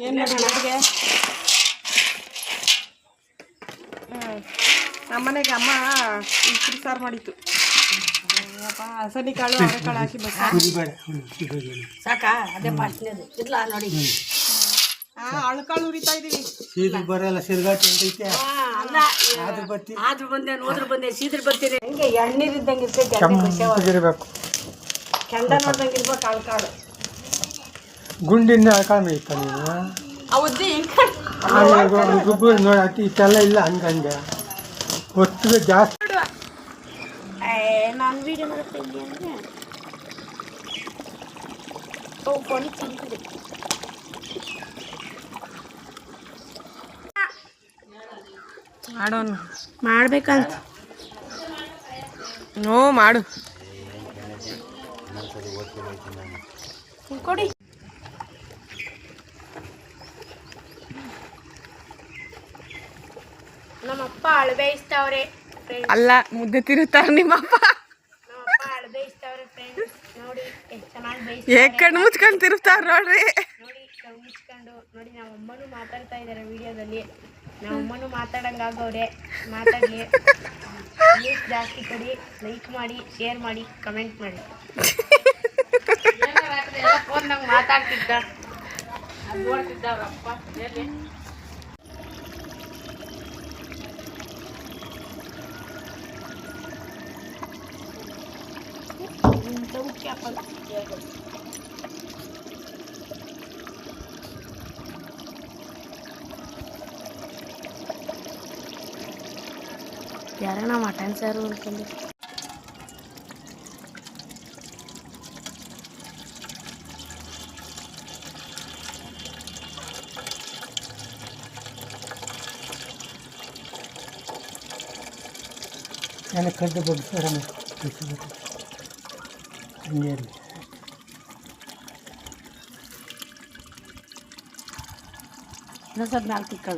ಏನು ಮಾಡೋಣ ಅಡುಗೆ ನಮ್ಮನೆಗೆ ಅಮ್ಮ ಇಷ್ಟು ಸಾರು ಮಾಡಿತ್ತು. ಅಪ್ಪ ಹಸನಿ ಕಾಳು ಅವರೆಕಾಳು ಹಾಕಿ ಬಸ್ ಸಾಕಾ? ಅದೇ ಫಸ್ಟ್ನೇದು ಇಲ್ಲ ನೋಡಿ. ಅಳ್ಕಾಳು ಉರಿತಾ ಇದೀವಿ. ಸೀದಾ ಬರಲ್ಲ ಸಿರ್ಗಾಟಿ ಅಂತೈತೆ ಹಾ, ಅಲ್ಲ ಆದ್ರೂ ಬತ್ತಿ ಆದ್ರೂ ಬಂದೆ ಹೋದ್ರು ಬಂದೆ ಸೀದ್ರ ಬರ್ತೀನಿ. ಹಂಗೆ ಎಣ್ಣೀರಿದ್ದಂಗೆ ಇರ್ತೈತೆ ಕೆಂಡ ನೋಡ್ದಂಗೆ ಇರ್ಬೇಕು ಕಾಳು ಕಾಳು ಗುಂಡಿಂದ ನೀನು? ಅವದ್ದಿ ಹೆಂಗೆ ಆಮೇಲೆ ಗೊಬ್ಬರ ನೋಡಿ ಇಷ್ಟೆಲ್ಲ ಇಲ್ಲ ಹಂಗಂಗೆ ಒಟ್ಟಿಗೆ ಜಾಸ್ತಿ ನಾನು ವೀಡಿಯೋ ಮಾಡ್ತಾ ಇದ್ದೀನಿ ಅಂದರೆ ಓ ಫೋನಿಗೆ ತಿಂತಿದೆ ಮಾಡೋಣ. ಮಾಡ್ಬೇಕಂತ. ನೋ ಮಾಡು. ಕೊಡಿ. ನಮ್ಮಪ್ಪ ಅಳವೆ ಇಷ್ಟವ್ರೆ ಫ್ರೆಂಡ್ಸ್ ಅಲ್ಲ ಮುದ್ದೆ ತಿರುತ್ತಾರೆ ನಿಮ್ಮಪ್ಪ. ನಮ್ಮಪ್ಪ ಅಳಬೆ ಇಷ್ಟವ್ರೆ ಫ್ರೆಂಡ್ಸ್ ನೋಡಿ ಎಷ್ಟು ಚೆನ್ನಾಗಿ ಹೇಗ್ ಬೇಯಿಸ್ತಾರೆ ಕಣ್ಣು ಮುಚ್ಕೊಂಡು ತಿರುತ್ತಾರೆ ನೋಡ್ರಿ. ನೋಡಿ ಕಣ್ಣು ಮುಚ್ಕೊಂಡು ನೋಡಿ ನಮ್ಮ ಅಮ್ಮನೂ ಮಾತಾಡ್ತಾ ಇದಾರೆ ವಿಡಿಯೋದಲ್ಲಿ. ನಮ್ಮ ಅಮ್ಮನೂ ಮಾತಾಡಂಗಾಗವ್ರೆ ಮಾತಾಡಲಿ. ನ್ಯೂಸ್ ಜಾಸ್ತಿ ಕೊಡಿ ಲೈಕ್ ಮಾಡಿ ಶೇರ್ ಮಾಡಿ ಕಮೆಂಟ್ ಮಾಡಿ. ಎಲ್ಲ ನಂಗೆ ಮಾತಾಡ್ತಿದ್ದ? ನೋಡ್ತಿದ್ದ ಅವ್ರಪ್ಪ ಎಲ್ಲಿ? ఎవరైనా మటన్ సారు ఉంటుంది எனக்கு கண்டு போட்டு சார் Yan. Nasa vertical.